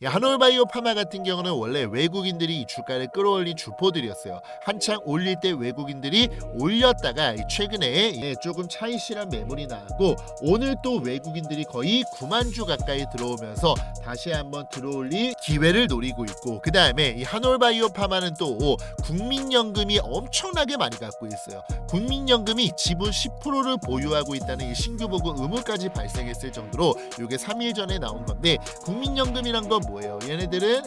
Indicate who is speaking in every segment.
Speaker 1: 이 한올바이오 파마 같은 경우는 원래 외국인들이 이 주가를 끌어올린 주포들이었어요. 한창 올릴 때 외국인들이 올렸다가 이 최근에 예, 조금 차이실한 매물이 나고 오늘 또 외국인들이 거의 9만 주 가까이 들어오면서 다시 한번 들어올릴 기회를 노리고 있고 그 다음에 이 한올바이오 파마는 또 국민연금이 엄청나게 많이 갖고 있어요. 국민연금이 지분 10%를 보유하고 있다는 이 신규 보고 의무까지 발생했을 정도로 이게 3일 전에 나온 건데 국민연금이란 건 뭐예요? 얘네들은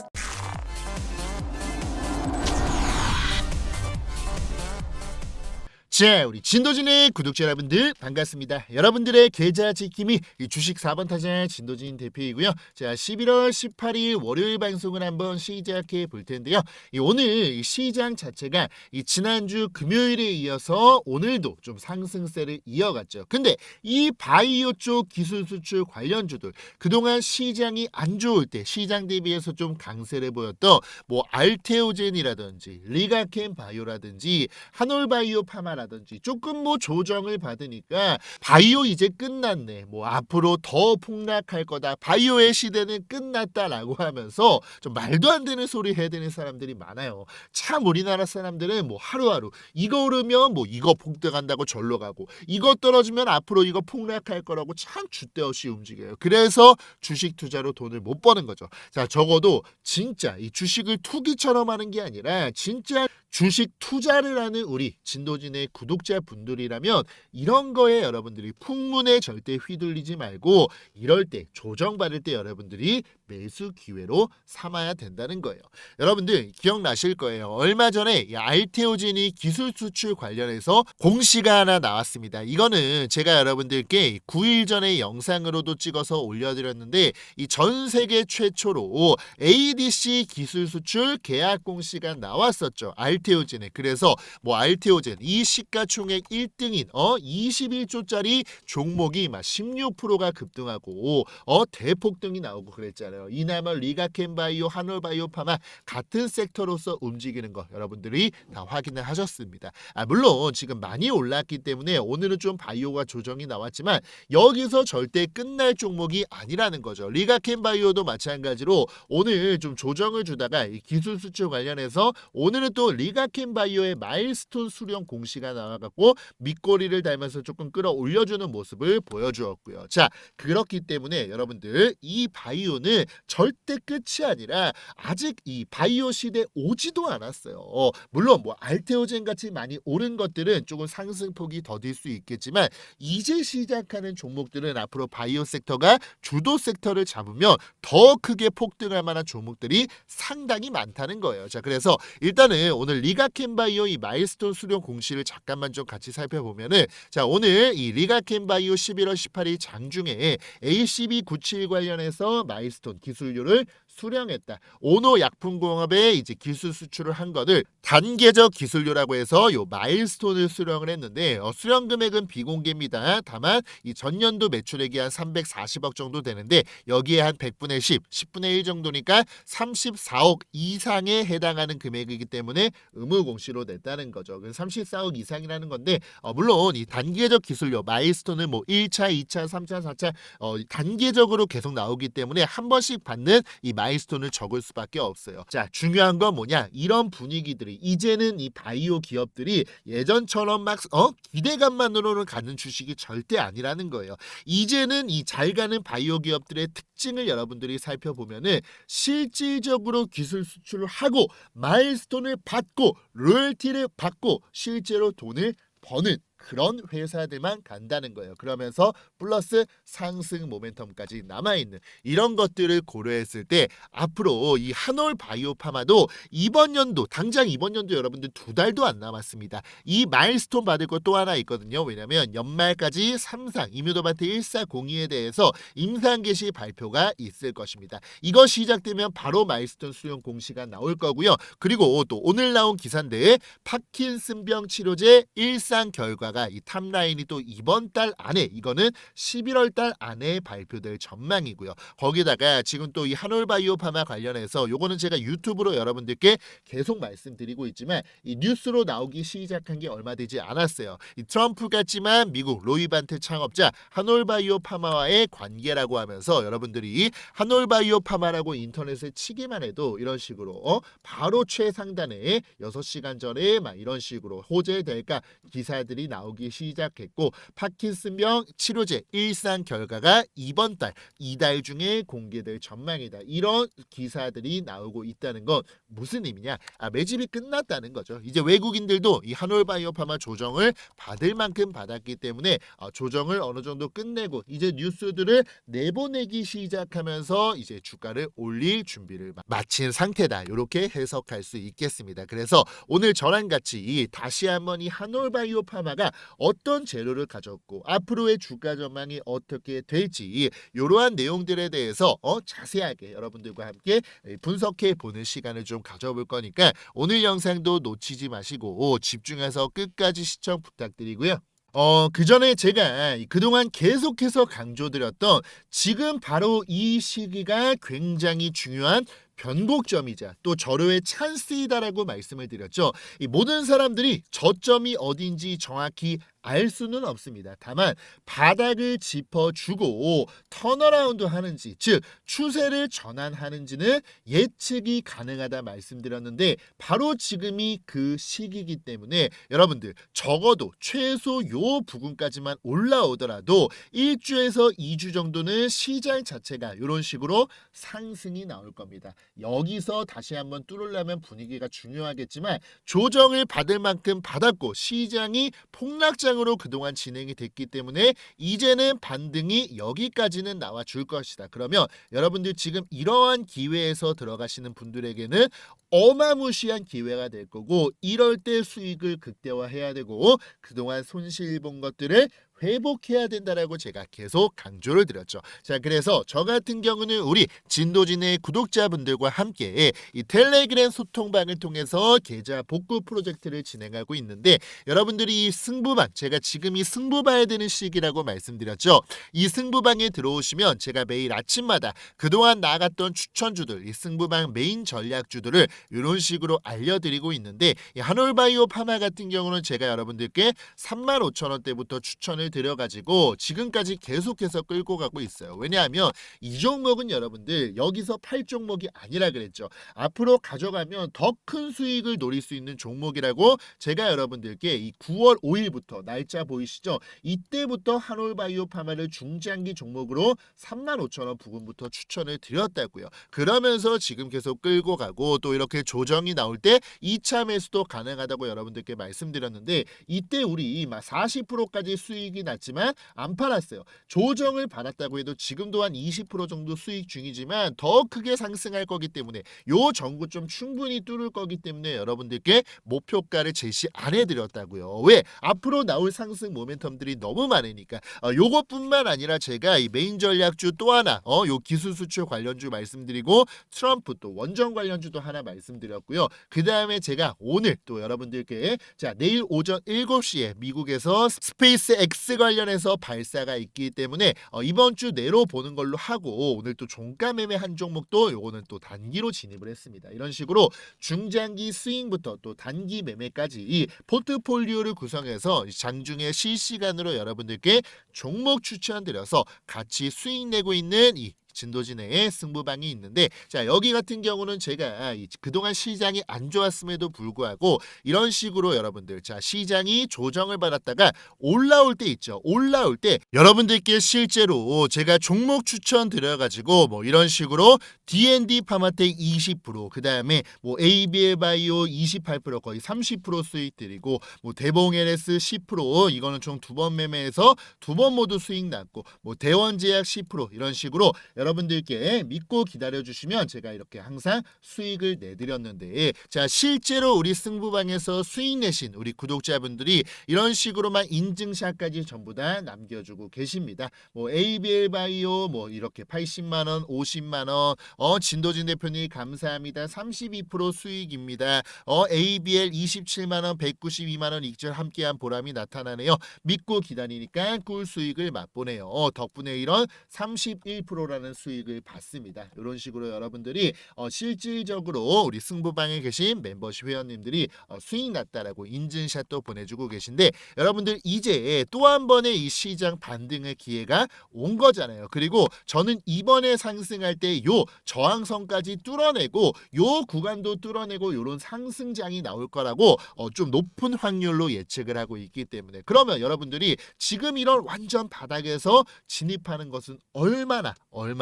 Speaker 1: 자, 우리 진도진의 구독자 여러분들 반갑습니다. 여러분들의 계좌 지킴이 이 주식 4번 타자 진도진 대표이고요. 자, 11월 18일 월요일 방송을 한번 시작해 볼 텐데요. 이 오늘 이 시장 자체가 이 지난주 금요일에 이어서 오늘도 좀 상승세를 이어갔죠. 근데 이 바이오 쪽 기술 수출 관련주들 그동안 시장이 안 좋을 때 시장 대비해서 좀 강세를 보였던 뭐 알테오젠이라든지 리가켄 바이오라든지 한올바이오 파마라든지 조금 뭐 조정을 받으니까 바이오 이제 끝났네. 뭐 앞으로 더 폭락할 거다. 바이오의 시대는 끝났다라고 하면서 좀 말도 안 되는 소리 해야 되는 사람들이 많아요. 참 우리나라 사람들은 뭐 하루하루 이거 오르면 뭐 이거 폭등한다고 절로 가고 이거 떨어지면 앞으로 이거 폭락할 거라고 참 줏대 없이 움직여요. 그래서 주식 투자로 돈을 못 버는 거죠. 자, 적어도 진짜 이 주식을 투기처럼 하는 게 아니라 진짜 주식 투자를 하는 우리 진도진의 구독자 분들이라면 이런 거에 여러분들이 풍문에 절대 휘둘리지 말고 이럴 때 조정받을 때 여러분들이 매수 기회로 삼아야 된다는 거예요. 여러분들 기억나실 거예요. 얼마 전에 이 알테오진이 기술 수출 관련해서 공시가 하나 나왔습니다. 이거는 제가 여러분들께 9일 전에 영상으로도 찍어서 올려드렸는데 이 전 세계 최초로 ADC 기술 수출 계약 공시가 나왔었죠. 알테오진에. 그래서 뭐 알테오젠 이 시가총액 1등인 어 21조짜리 종목이 막 16%가 급등하고 어 대폭등이 나오고 그랬잖아요. 이나마 리가켄바이오, 한올바이오 파마 같은 섹터로서 움직이는 거 여러분들이 다 확인을 하셨습니다. 아 물론 지금 많이 올랐기 때문에 오늘은 좀 바이오가 조정이 나왔지만 여기서 절대 끝날 종목이 아니라는 거죠. 리가켄바이오도 마찬가지로 오늘 좀 조정을 주다가 이 기술 수출 관련해서 오늘은 또 리가켄바이오의 마일스톤 수령 공시가 나와갖고 밑꼬리를 달면서 조금 끌어올려주는 모습을 보여주었고요. 자 그렇기 때문에 여러분들 이 바이오는 절대 끝이 아니라 아직 이 바이오 시대 오지도 않았어요. 어, 물론 뭐 알테오젠 같이 많이 오른 것들은 조금 상승폭이 더딜 수 있겠지만 이제 시작하는 종목들은 앞으로 바이오 섹터가 주도 섹터를 잡으면 더 크게 폭등할 만한 종목들이 상당히 많다는 거예요. 자, 그래서 일단은 오늘 리가켄바이오 이 마일스톤 수령 공시를 잠깐만 좀 같이 살펴보면은 자, 오늘 이 리가켄바이오 11월 18일 장중에 ACB97 관련해서 마일스톤 기술료를 수령했다. 오노 약품공업에 이제 기술 수출을 한 것을 단계적 기술료라고 해서 요 마일스톤을 수령을 했는데 어, 수령 금액은 비공개입니다. 다만 이 전년도 매출액이 한 340억 정도 되는데 여기에 한 100분의 10, 10분의 1 정도니까 34억 이상에 해당하는 금액이기 때문에 의무 공시로 냈다는 거죠. 그 34억 이상이라는 건데 어, 물론 이 단계적 기술료 마일스톤은 뭐 1차, 2차, 3차, 4차 어, 단계적으로 계속 나오기 때문에 한 번씩 받는 이 마일 스톤을 적을 수밖에 없어요. 자, 중요한 건 뭐냐? 이런 분위기들이 이제는 이 바이오 기업들이 예전처럼 막 어? 기대감만으로는 가는 주식이 절대 아니라는 거예요. 이제는 이 잘 가는 바이오 기업들의 특징을 여러분들이 살펴보면은 실질적으로 기술 수출을 하고 마일스톤을 받고 로열티를 받고 실제로 돈을 버는 그런 회사들만 간다는 거예요. 그러면서 플러스 상승 모멘텀까지 남아있는 이런 것들을 고려했을 때 앞으로 이 한올 바이오 파마도 이번 연도 당장 이번 연도 여러분들 두 달도 안 남았습니다. 이 마일스톤 받을 것또 하나 있거든요. 왜냐하면 연말까지 삼상 이뮤도바트 1402에 대해서 임상 개시 발표가 있을 것입니다. 이거 시작되면 바로 마일스톤 수용 공시가 나올 거고요. 그리고 또 오늘 나온 기사인데 파킨슨병 치료제 일상 결과 파마가 이 탑라인이 또 이번 달 안에 이거는 11월 달 안에 발표될 전망이고요. 거기다가 지금 또 이 한올바이오 파마 관련해서 요거는 제가 유튜브로 여러분들께 계속 말씀드리고 있지만 이 뉴스로 나오기 시작한 게 얼마 되지 않았어요. 이 트럼프 같지만 미국 로이반트 창업자 한올바이오 파마와의 관계라고 하면서 여러분들이 한올바이오 파마라고 인터넷에 치기만 해도 이런 식으로 어? 바로 최상단에 6시간 전에 막 이런 식으로 호재될까 기사들이 나오 기 시작했고 파킨슨병 치료제 일상 결과가 이번 달 이달 중에 공개될 전망이다. 이런 기사들이 나오고 있다는 건 무슨 의미냐? 아, 매집이 끝났다는 거죠. 이제 외국인들도 이 한올바이오 파마 조정을 받을 만큼 받았기 때문에 어, 조정을 어느 정도 끝내고 이제 뉴스들을 내보내기 시작하면서 이제 주가를 올릴 준비를 마- 마친 상태다. 이렇게 해석할 수 있겠습니다. 그래서 오늘 저랑 같이 다시 한번 이 한올바이오 파마가 어떤 재료를 가졌고 앞으로의 주가 전망이 어떻게 될지 이러한 내용들에 대해서 어, 자세하게 여러분들과 함께 분석해 보는 시간을 좀 가져볼 거니까 오늘 영상도 놓치지 마시고 집중해서 끝까지 시청 부탁드리고요. 어, 그 전에 제가 이 그동안 계속해서 강조드렸던 지금 바로 이 시기가 굉장히 중요한 변곡점이자 또 절호의 찬스이다라고 말씀을 드렸죠. 이 모든 사람들이 저점이 어딘지 정확히 알 수는 없습니다. 다만 바닥을 짚어주고 턴어라운드 하는지 즉 추세를 전환하는지는 예측이 가능하다 말씀드렸는데 바로 지금이 그 시기이기 때문에 여러분들 적어도 최소 요 부분까지만 올라오더라도 1주에서 2주 정도는 시장 자체가 이런 식으로 상승이 나올 겁니다. 여기서 다시 한번 뚫으려면 분위기가 중요하겠지만 조정을 받을 만큼 받았고 시장이 폭락 장으로 그동안 진행이 됐기 때문에 이제는 반등이 여기까지는 나와 줄 것이다. 그러면 여러분들 지금 이러한 기회에서 들어가시는 분들에게는 어마무시한 기회가 될 거고 이럴 때 수익을 극대화해야 되고 그동안 손실 본 것들을 회복해야 된다라고 제가 계속 강조를 드렸죠. 자, 그래서 저 같은 경우는 우리 진도진의 구독자분들과 함께 이 텔레그램 소통방을 통해서 계좌 복구 프로젝트를 진행하고 있는데 여러분들이 이 승부방 제가 지금 이 승부 봐야 되는 시기라고 말씀드렸죠. 이 승부방에 들어오시면 제가 매일 아침마다 그동안 나갔던 추천주들, 이 승부방 메인 전략주들을 이런 식으로 알려드리고 있는데 이 한올바이오 파마 같은 경우는 제가 여러분들께 35,000원대부터 추천을 드려가지고 지금까지 계속해서 끌고 가고 있어요. 왜냐하면 이 종목은 여러분들 여기서 팔 종목이 아니라 그랬죠. 앞으로 가져가면 더 큰 수익을 노릴 수 있는 종목이라고 제가 여러분들께 이 9월 5일부터 날짜 보이시죠? 이때부터 한올바이오 파마를 중장기 종목으로 35,000원 부근부터 추천을 드렸다고요. 그러면서 지금 계속 끌고 가고 또 이렇게 조정이 나올 때 2차 매수도 가능하다고 여러분들께 말씀드렸는데 이때 우리 막 40%까지 수익이 났지만 안 팔았어요. 조정을 받았다고 해도 지금도 한 20% 정도 수익 중이지만 더 크게 상승할 거기 때문에 요 전고점 충분히 뚫을 거기 때문에 여러분들께 목표가를 제시 안 해드렸다고요. 왜? 앞으로 나올 상승 모멘텀들이 너무 많으니까 어, 요것뿐만 아니라 제가 이 메인 전략주 또 하나 어, 요 기술 수출 관련주 말씀드리고 트럼프 또 원전 관련주도 하나 말씀드렸고요. 그 다음에 제가 오늘 또 여러분들께 자 내일 오전 7시에 미국에서 스페이스 X 관련해서 발사가 있기 때문에 어, 이번 주 내로 보는 걸로 하고 오늘 또 종가 매매 한 종목도 요거는 또 단기로 진입을 했습니다. 이런 식으로 중장기 스윙부터 또 단기 매매까지 이 포트폴리오를 구성해서 장중에 실시간으로 여러분들께 종목 추천드려서 같이 수익 내고 있는 이 진도진의 승부방이 있는데 자 여기 같은 경우는 제가 이 그동안 시장이 안 좋았음에도 불구하고 이런 식으로 여러분들 자 시장이 조정을 받았다가 올라올 때 있죠. 올라올 때 여러분들께 실제로 제가 종목 추천 드려가지고 뭐 이런 식으로 D&D 파마텍 20%그 다음에 뭐 ABL 바이오 28% 거의 30% 수익 드리고 뭐 대봉 LS 10% 이거는 총 두 번 매매해서 두 번 모두 수익 났고 뭐 대원제약 10% 이런 식으로 여러분들께 믿고 기다려 주시면 제가 이렇게 항상 수익을 내드렸는데 자 실제로 우리 승부방에서 수익 내신 우리 구독자분들이 이런 식으로만 인증샷까지 전부 다 남겨주고 계십니다. 뭐 ABL 바이오 뭐 이렇게 80만 원, 50만 원, 어 진도진 대표님 감사합니다. 32% 수익입니다. 어 ABL 27만 원, 192만 원 익절 함께한 보람이 나타나네요. 믿고 기다리니까 꿀 수익을 맛보네요. 어, 덕분에 이런 31%라는 수익을 받습니다. 이런 식으로 여러분들이 어, 실질적으로 우리 승부방에 계신 멤버십 회원님들이 어, 수익 났다라고 인증샷도 보내주고 계신데 여러분들 이제 또 한 번의 이 시장 반등의 기회가 온 거잖아요. 그리고 저는 이번에 상승할 때 요 저항선까지 뚫어내고 요 구간도 뚫어내고 요런 상승장이 나올 거라고 어, 좀 높은 확률로 예측을 하고 있기 때문에 그러면 여러분들이 지금 이런 완전 바닥에서 진입하는 것은 얼마나 얼마나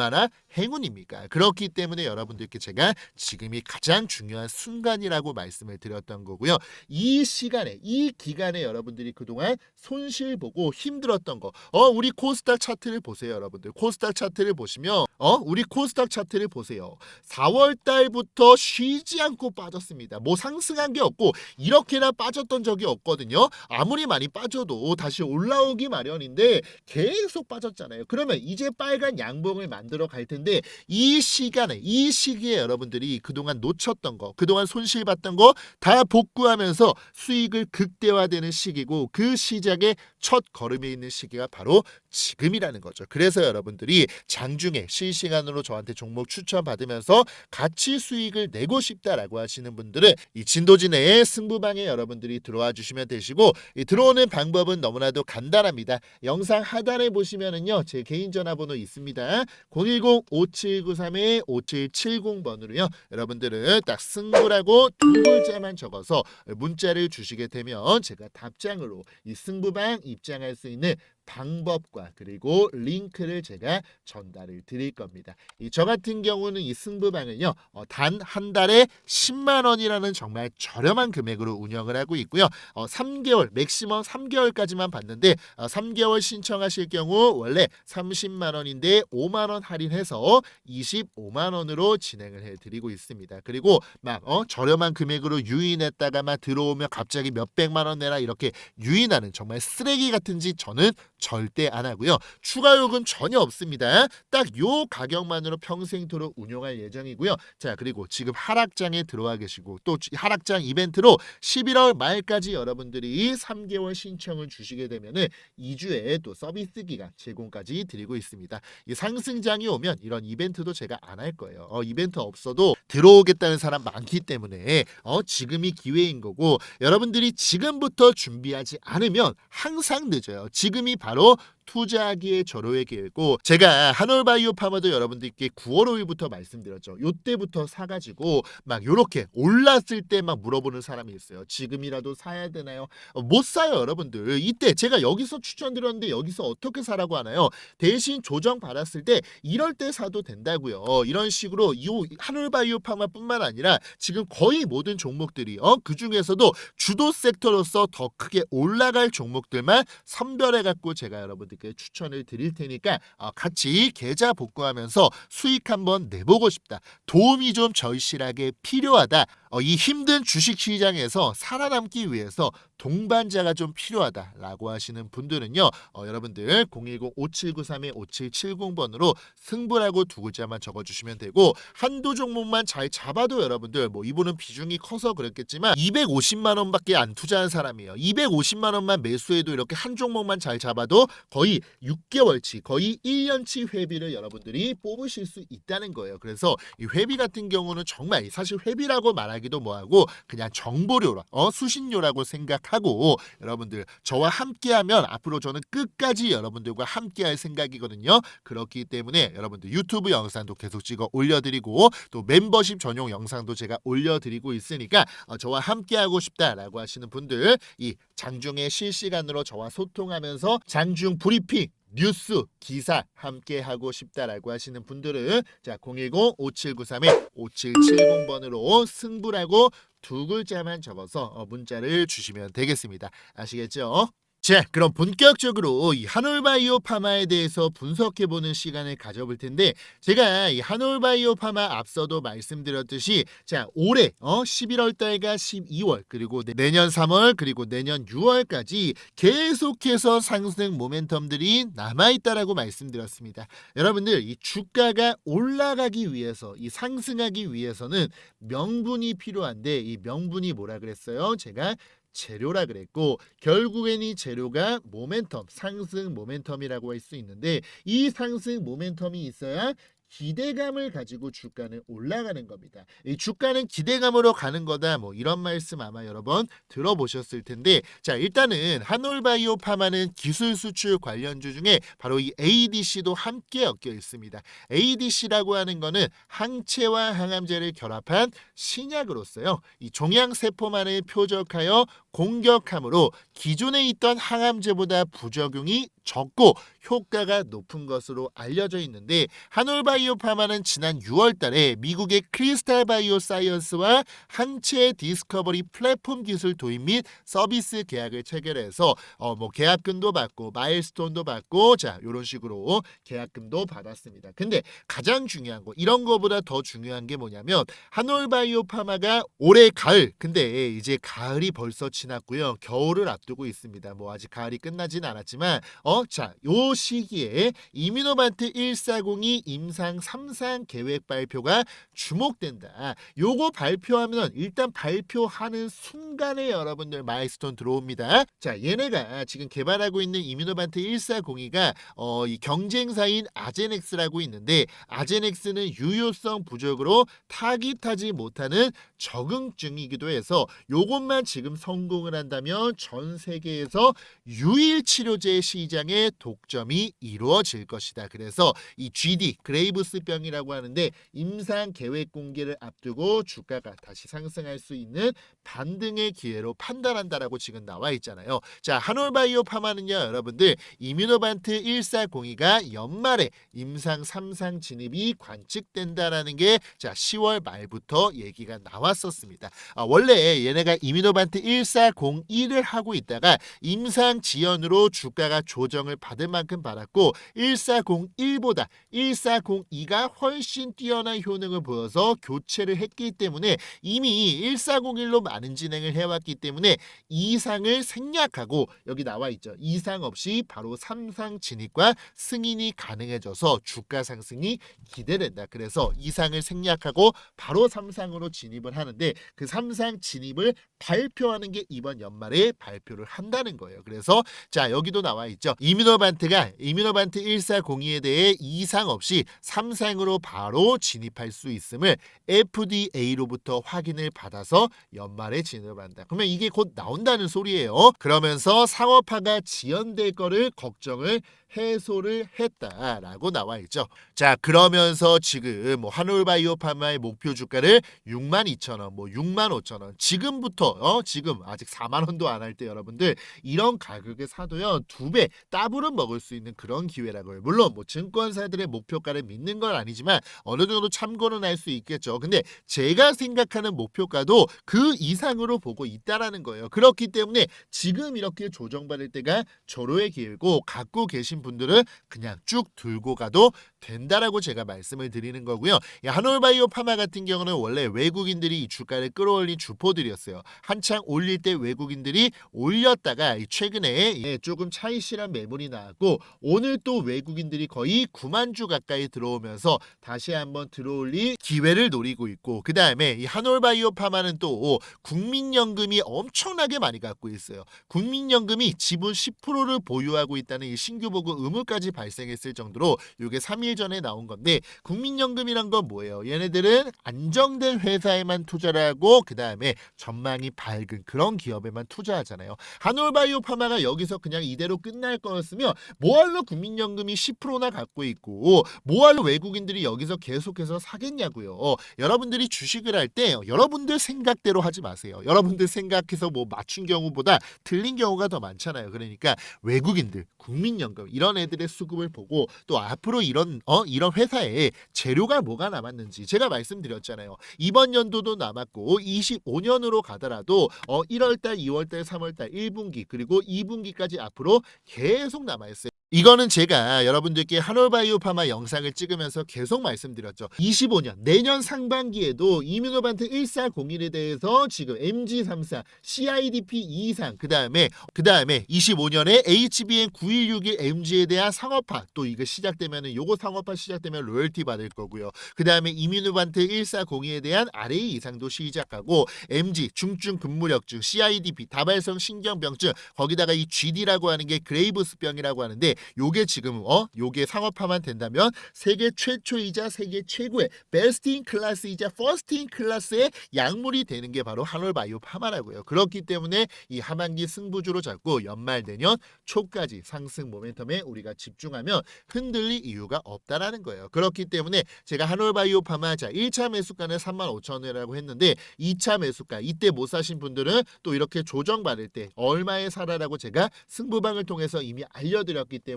Speaker 1: 행운입니까? 그렇기 때문에 여러분들께 제가 지금이 가장 중요한 순간이라고 말씀을 드렸던 거고요. 이 시간에 이 기간에 여러분들이 그동안 손실 보고 힘들었던 거. 어, 우리 코스닥 차트를 보세요, 여러분들. 코스닥 차트를 보시면 어, 우리 코스닥 차트를 보세요. 4월 달부터 쉬지 않고 빠졌습니다. 뭐 상승한 게 없고 이렇게나 빠졌던 적이 없거든요. 아무리 많이 빠져도 다시 올라오기 마련인데 계속 빠졌잖아요. 그러면 이제 빨간 양봉을 만들어 갈 텐데 이 시간에 이 시기에 여러분들이 그동안 놓쳤던 거, 그동안 손실 봤던 거 다 복구하면서 수익을 극대화되는 시기고 그 시작의 첫 걸음에 있는 시기가 바로 지금이라는 거죠. 그래서 여러분들이 장중에 실시간으로 저한테 종목 추천 받으면서 같이 수익을 내고 싶다라고 하시는 분들은 이 진도진의 승부방에 여러분들이 들어와 주시면 되시고 이 들어오는 방법은 너무나도 간단합니다. 영상 하단에 보시면은요 제 개인 전화번호 있습니다. 010-5793-5770번으로요. 여러분들은 딱 승부라고 두 글자만 적어서 문자를 주시게 되면 제가 답장으로 이 승부방 입장할 수 있는 방법과 그리고 링크를 제가 전달을 드릴 겁니다. 이 저 같은 경우는 이 승부방은요 어, 단한 달에 10만 원이라는 정말 저렴한 금액으로 운영을 하고 있고요. 어, 3개월 맥시멈 3개월까지만 받는데 어, 3개월 신청하실 경우 원래 30만 원인데 5만 원 할인해서 25만 원으로 진행을 해드리고 있습니다. 그리고 막 어, 저렴한 금액으로 유인했다가만 들어오면 갑자기 몇 백만 원 내라 이렇게 유인하는 정말 쓰레기 같은 짓 저는 절대 안 하고요. 추가 요금 전혀 없습니다. 딱 요 가격만으로 평생토록 운용할 예정이고요. 자, 그리고 지금 하락장에 들어와 계시고 또 하락장 이벤트로 11월 말까지 여러분들이 3개월 신청을 주시게 되면은 2주에 또 서비스 기간 제공까지 드리고 있습니다. 이 상승장이 오면 이런 이벤트도 제가 안 할 거예요. 어, 이벤트 없어도 들어오겠다는 사람 많기 때문에 어, 지금이 기회인 거고 여러분들이 지금부터 준비하지 않으면 항상 늦어요. 지금이 바로 투자하기에 절호의 기회고 제가 한올바이오 파머도 여러분들께 9월 5일부터 말씀드렸죠. 요때부터 사가지고 막 요렇게 올랐을 때 막 물어보는 사람이 있어요. 지금이라도 사야 되나요? 어, 못 사요 여러분들. 이때 제가 여기서 추천드렸는데 여기서 어떻게 사라고 하나요? 대신 조정 받았을 때 이럴 때 사도 된다고요. 이런 식으로 이 한올바이오 파마뿐만 아니라 지금 거의 모든 종목들이 어, 그 중에서도 주도 섹터로서 더 크게 올라갈 종목들만 선별해 갖고 제가 여러분 들께 추천을 드릴 테니까 어, 같이 계좌 복구하면서 수익 한번 내보고 싶다. 도움이 좀 절실하게 필요하다. 어, 이 힘든 주식 시장에서 살아남기 위해서 동반자가 좀 필요하다라고 하시는 분들은요. 어, 여러분들 010-5793-5770번으로 승부라고 두 글자만 적어주시면 되고 한두 종목만 잘 잡아도 여러분들 뭐 이분은 비중이 커서 그랬겠지만 250만 원밖에 안 투자한 사람이에요. 250만 원만 매수해도 이렇게 한 종목만 잘 잡아도 거의 6개월치, 거의 1년치 회비를 여러분들이 뽑으실 수 있다는 거예요. 그래서 이 회비 같은 경우는 정말 사실 회비라고 말하기 도 뭐하고 그냥 정보료라, 어 수신료라고 생각하고 여러분들 저와 함께하면 앞으로 저는 끝까지 여러분들과 함께할 생각이거든요. 그렇기 때문에 여러분들 유튜브 영상도 계속 찍어 올려드리고 또 멤버십 전용 영상도 제가 올려드리고 있으니까 어, 저와 함께하고 싶다라고 하시는 분들 이 장중에 실시간으로 저와 소통하면서 장중 브리핑 뉴스 기사 함께 하고 싶다라고 하시는 분들은 자 010-5793-5770번으로 승부라고 두 글자만 적어서 어, 문자를 주시면 되겠습니다. 아시겠죠? 자, 그럼 본격적으로 이 한올바이오 파마에 대해서 분석해보는 시간을 가져볼 텐데 제가 이 한올바이오 파마 앞서도 말씀드렸듯이 자 올해 어 11월 달과 12월 그리고 내- 내년 3월 그리고 내년 6월까지 계속해서 상승 모멘텀들이 남아있다라고 말씀드렸습니다. 여러분들 이 주가가 올라가기 위해서 이 상승하기 위해서는 명분이 필요한데 이 명분이 뭐라 그랬어요? 제가 재료라 그랬고 결국엔 이 재료가 모멘텀 상승 모멘텀이라고 할 수 있는데 이 상승 모멘텀이 있어야 기대감을 가지고 주가는 올라가는 겁니다. 이 주가는 기대감으로 가는 거다. 뭐 이런 말씀 아마 여러 번 들어보셨을 텐데 자 일단은 한올바이오 파마는 기술 수출 관련주 중에 바로 이 ADC도 함께 엮여 있습니다. ADC라고 하는 거는 항체와 항암제를 결합한 신약으로서요. 이 종양 세포만을 표적하여 공격함으로 기존에 있던 항암제보다 부작용이 적고 효과가 높은 것으로 알려져 있는데 한올바이오 파마는 지난 6월 달에 미국의 크리스탈 바이오 사이언스와 항체 디스커버리 플랫폼 기술 도입 및 서비스 계약을 체결해서 어 뭐 계약금도 받고 마일스톤도 받고 자 이런 식으로 계약금도 받았습니다. 근데 가장 중요한 거 이런 거보다 더 중요한 게 뭐냐면 한올바이오 파마가 올해 가을 근데 이제 가을이 벌써 지났고요. 겨울을 앞두고 있습니다. 뭐 아직 가을이 끝나진 않았지만 어, 자, 요 시기에 이뮤노반트 140이 임상 3상 계획 발표가 주목된다. 요거 발표하면 일단 발표하는 순간에 여러분들 마일스톤 들어옵니다. 자, 얘네가 지금 개발하고 있는 이뮤노반트 140이가 어, 이 경쟁사인 아제넥스라고 있는데 아제넥스는 유효성 부족으로 타깃하지 못하는 적응증이기도 해서 요것만 지금 성 공을 한다면 전 세계에서 유일 치료제 시장의 독점이 이루어질 것이다. 그래서 이 GD 그레이브스병이라고 하는데 임상 계획 공개를 앞두고 주가가 다시 상승할 수 있는 반등의 기회로 판단한다라고 지금 나와 있잖아요. 자, 한올바이오 파마는요, 여러분들 이뮤노반트 1402가 연말에 임상 3상 진입이 관측된다라는 게 자, 10월 말부터 얘기가 나왔었습니다. 아, 원래 얘네가 이뮤노반트 1401을 하고 있다가 임상 지연으로 주가가 조정을 받을 만큼 받았고 1401보다 1402가 훨씬 뛰어난 효능을 보여서 교체를 했기 때문에 이미 1401로 많은 진행을 해왔기 때문에 이상을 생략하고 여기 나와 있죠. 이상 없이 바로 3상 진입과 승인이 가능해져서 주가 상승이 기대된다. 그래서 이상을 생략하고 바로 3상으로 진입을 하는데 그 3상 진입을 발표하는 게 이번 연말에 발표를 한다는 거예요. 그래서 자 여기도 나와 있죠. 이뮤노반트가 이뮤노반트 1402에 대해 이상 없이 3상으로 바로 진입할 수 있음을 FDA로부터 확인을 받아서 연말에 진입한다. 그러면 이게 곧 나온다는 소리예요. 그러면서 상업화가 지연될 거를 걱정을 해소를 했다라고 나와 있죠. 자 그러면서 지금 뭐 한올바이오 파마의 목표 주가를 6만 2천 원, 뭐 6만 5천 원 지금부터 어 지금 아직 4만 원도 안 할 때 여러분들 이런 가격에 사도요 두배 더블은 먹을 수 있는 그런 기회라고요. 물론 뭐 증권사들의 목표가를 믿는 건 아니지만 어느 정도 참고는 할 수 있겠죠. 근데 제가 생각하는 목표가도 그 이상으로 보고 있다라는 거예요. 그렇기 때문에 지금 이렇게 조정받을 때가 절호의 기회고 갖고 계신 분들은 그냥 쭉 들고 가도 된다라고 제가 말씀을 드리는 거고요. 이 한올바이오 파마 같은 경우는 원래 외국인들이 이 주가를 끌어올린 주포들이었어요. 한창 올릴 때 외국인들이 올렸다가 이 최근에 예, 조금 차이실한 매물이 나왔고 오늘 또 외국인들이 거의 9만 주 가까이 들어오면서 다시 한번 들어올릴 기회를 노리고 있고 그 다음에 이 한올바이오 파마는 또 국민연금이 엄청나게 많이 갖고 있어요. 국민연금이 지분 10%를 보유하고 있다는 이 신규 보고 의무까지 발생했을 정도로 이게 3일 전에 나온 건데 국민연금이란 건 뭐예요? 얘네들은 안정된 회사에만 투자를 하고 그 다음에 전망이 밝은 그런 기업에만 투자하잖아요. 한올바이오 파마가 여기서 그냥 이대로 끝날 거였으면 뭐할로 국민연금이 10%나 갖고 있고 뭐할로 외국인들이 여기서 계속해서 사겠냐고요. 어, 여러분들이 주식을 할 때 여러분들 생각대로 하지 마세요. 여러분들 생각해서 뭐 맞춘 경우보다 틀린 경우가 더 많잖아요. 그러니까 외국인들, 국민연금 이런 애들의 수급을 보고 또 앞으로 이런 어 이런 회사에 재료가 뭐가 남았는지 제가 말씀드렸잖아요. 이번 연도도 남았고 25년으로 가더라도 어 1월달, 2월달, 3월달 1분기 그리고 2분기까지 앞으로 계속 남아 있어요. 이거는 제가 여러분들께 한올바이오 파마 영상을 찍으면서 계속 말씀드렸죠. 25년 내년 상반기에도 이뮤노반트 1401에 대해서 지금 MG34, CIDP 이상 그다음에 그다음에 25년에 HBN 9161 MG에 대한 상업화 또 이거 시작되면은 요거 상업화 시작되면 로열티 받을 거고요. 그다음에 이뮤노반트 1402에 대한 RA 이상도 시작하고 MG 중증 근무력증, CIDP 다발성 신경병증 거기다가 이 GD라고 하는 게 그레이브스병이라고 하는데 요게 지금 어 요게 상업화만 된다면 세계 최초이자 세계 최고의 베스트 인 클래스이자 퍼스트 인 클래스의 약물이 되는 게 바로 한올바이오 파마라고요. 그렇기 때문에 이 하반기 승부주로 잡고 연말 내년 초까지 상승 모멘텀에 우리가 집중하면 흔들릴 이유가 없다라는 거예요. 그렇기 때문에 제가 한올바이오 파마 자 1차 매수가는 35,000원이라고 했는데 2차 매수가 이때 못 사신 분들은 또 이렇게 조정받을 때 얼마에 사라라고 제가 승부방을 통해서 이미 알려드렸기 때문에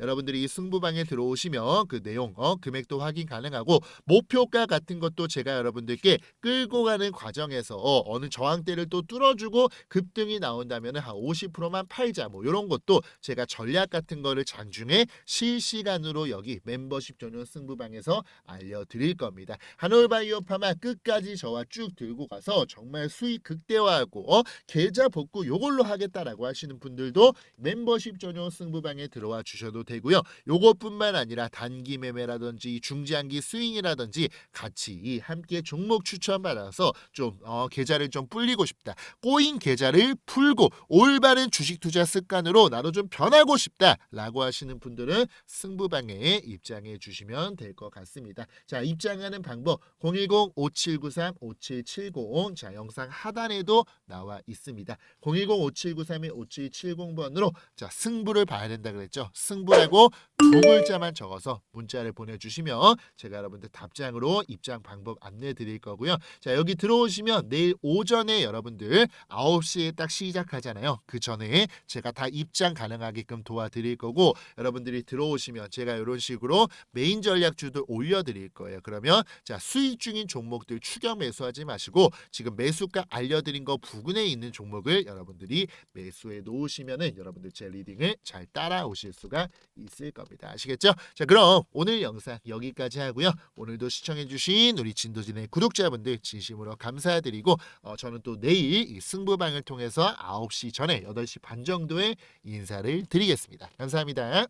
Speaker 1: 여러분들이 이 승부방에 들어오시면 그 내용 어 금액도 확인 가능하고 목표가 같은 것도 제가 여러분들께 끌고 가는 과정에서 어, 어느 저항대를 또 뚫어주고 급등이 나온다면 한 50%만 팔자 뭐 이런 것도 제가 전략 같은 거를 장중에 실시간으로 여기 멤버십 전용 승부방에서 알려드릴 겁니다. 한올바이오 파마 끝까지 저와 쭉 들고 가서 정말 수익 극대화하고 어, 계좌 복구 요걸로 하겠다라고 하시는 분들도 멤버십 전용 승부방에 들어와 주셔도 되고요. 요것뿐만 아니라 단기 매매라든지 중장기 스윙이라든지 같이 함께 종목 추천 받아서 좀 어, 계좌를 좀 불리고 싶다. 꼬인 계좌를 풀고 올바른 주식 투자 습관으로 나도 좀 변하고 싶다라고 하시는 분들은 승부방에 입장해 주시면 될 것 같습니다. 자, 입장하는 방법 010-5793-5770 자, 영상 하단에도 나와 있습니다. 010-5793-5770번으로 자, 승부를 봐야 된다 그랬죠. 승부라고 두 글자만 적어서 문자를 보내주시면 제가 여러분들 답장으로 입장 방법 안내 드릴 거고요. 자 여기 들어오시면 내일 오전에 여러분들 9시에 딱 시작하잖아요. 그 전에 제가 다 입장 가능하게끔 도와드릴 거고 여러분들이 들어오시면 제가 이런 식으로 메인 전략주들 올려드릴 거예요. 그러면 자 수익 중인 종목들 추격 매수하지 마시고 지금 매수가 알려드린 거 부근에 있는 종목을 여러분들이 매수해 놓으시면은 여러분들 제 리딩을 잘 따라오실 수가 있을 겁니다. 아시겠죠? 자 그럼 오늘 영상 여기까지 하고요. 오늘도 시청해주신 우리 진도진의 구독자분들 진심으로 감사드리고 어, 저는 또 내일 이 승부방을 통해서 9시 전에 8시 반 정도에 인사를 드리겠습니다. 감사합니다.